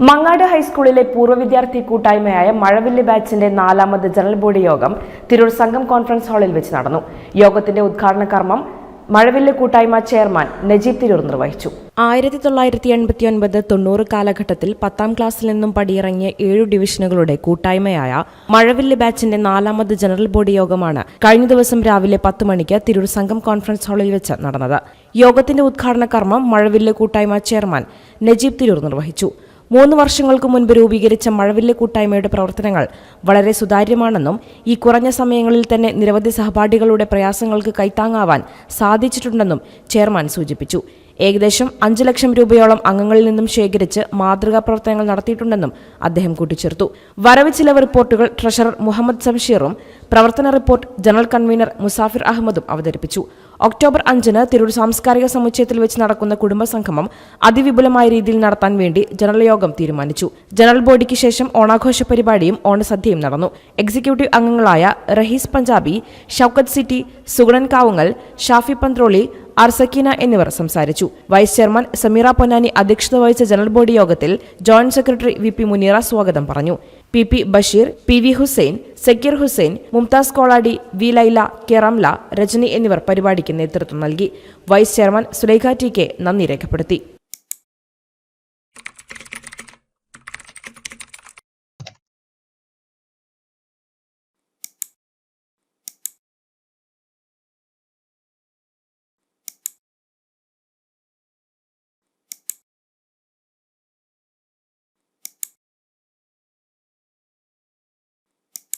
മങ്ങാട് ഹൈസ്കൂളിലെ പൂർവ വിദ്യാർത്ഥി കൂട്ടായ്മയായ മഴവില്ല് ബാച്ചിന്റെ നാലാമത് ജനറൽ ബോഡി യോഗം തിരൂർ സംഘം കോൺഫറൻസ് ഹാളിൽ വെച്ച് നടന്നു. യോഗത്തിന്റെ ഉദ്ഘാടന കർമ്മം മഴവില്ല് കൂട്ടായ്മ ചെയർമാൻ നജീബ് തിരൂർ നിർവഹിച്ചു. ആയിരത്തി തൊള്ളായിരത്തി എൺപത്തി ഒൻപത് തൊണ്ണൂറ് കാലഘട്ടത്തിൽ പത്താം ക്ലാസ്സിൽ നിന്നും പടിയിറങ്ങിയ ഏഴു ഡിവിഷനുകളുടെ കൂട്ടായ്മയായ മഴവില്ല് ബാച്ചിന്റെ നാലാമത് ജനറൽ ബോഡി യോഗമാണ് കഴിഞ്ഞ ദിവസം രാവിലെ പത്ത് മണിക്ക് തിരൂർ സംഘം കോൺഫറൻസ് ഹാളിൽ വെച്ച് നടന്നത്. യോഗത്തിന്റെ ഉദ്ഘാടന കർമ്മം മഴവില്ല് കൂട്ടായ്മ ചെയർമാൻ നജീബ് തിരൂർ നിർവഹിച്ചു. മൂന്ന് വർഷങ്ങൾക്ക് മുൻപ് രൂപീകരിച്ച മഴവില്ല് കൂട്ടായ്മയുടെ പ്രവർത്തനങ്ങൾ വളരെ സുതാര്യമാണെന്നും ഈ കുറഞ്ഞ സമയങ്ങളിൽ തന്നെ നിരവധി സഹപാഠികളുടെ പ്രയാസങ്ങൾക്ക് കൈത്താങ്ങാവാൻ സാധിച്ചിട്ടുണ്ടെന്നും ചെയർമാൻ സൂചിപ്പിച്ചു. ഏകദേശം അഞ്ച് ലക്ഷം രൂപയോളം അംഗങ്ങളിൽ നിന്നും ശേഖരിച്ച് മാതൃകാ പ്രവർത്തനങ്ങൾ നടത്തിയിട്ടുണ്ടെന്നും അദ്ദേഹം കൂട്ടിച്ചേർത്തു. വരവ് ചിലവ് റിപ്പോർട്ടുകൾ ട്രഷറർ മുഹമ്മദ് സംഷീറും പ്രവർത്തന റിപ്പോർട്ട് ജനറൽ കൺവീനർ മുസാഫിർ അഹമ്മദും അവതരിപ്പിച്ചു. ഒക്ടോബർ അഞ്ചിന് തിരൂർ സാംസ്കാരിക സമുച്ചയത്തിൽ വെച്ച് നടക്കുന്ന കുടുംബസംഗമം അതിവിപുലമായ രീതിയിൽ നടത്താൻ വേണ്ടി ജനറൽ യോഗം തീരുമാനിച്ചു. ജനറൽ ബോഡിക്ക് ശേഷം ഓണാഘോഷ പരിപാടിയും ഓണസദ്യയും നടന്നു. എക്സിക്യൂട്ടീവ് അംഗങ്ങളായ റഹീസ് പഞ്ചാബി ഷൌക്കത്ത് സിറ്റി സുഗണൻ കാവുങ്ങൽ ഷാഫി പന്ത്രോളി അർസക്കീന എന്നിവർ സംസാരിച്ചു. വൈസ് ചെയർമാൻ സമീറ പൊന്നാനി അധ്യക്ഷത വഹിച്ച ജനറൽ ബോഡി യോഗത്തിൽ joint secretary V P Muneera സ്വാഗതം പറഞ്ഞു. P P Basheer P V Hussain Zakir Hussain Mumtaz Koladi V Laila Keramla Rajani എന്നിവർ പരിപാടിക്ക് നേതൃത്വം നൽകി. Vice chairman Sulaikha T K നന്ദി രേഖപ്പെടുത്തി.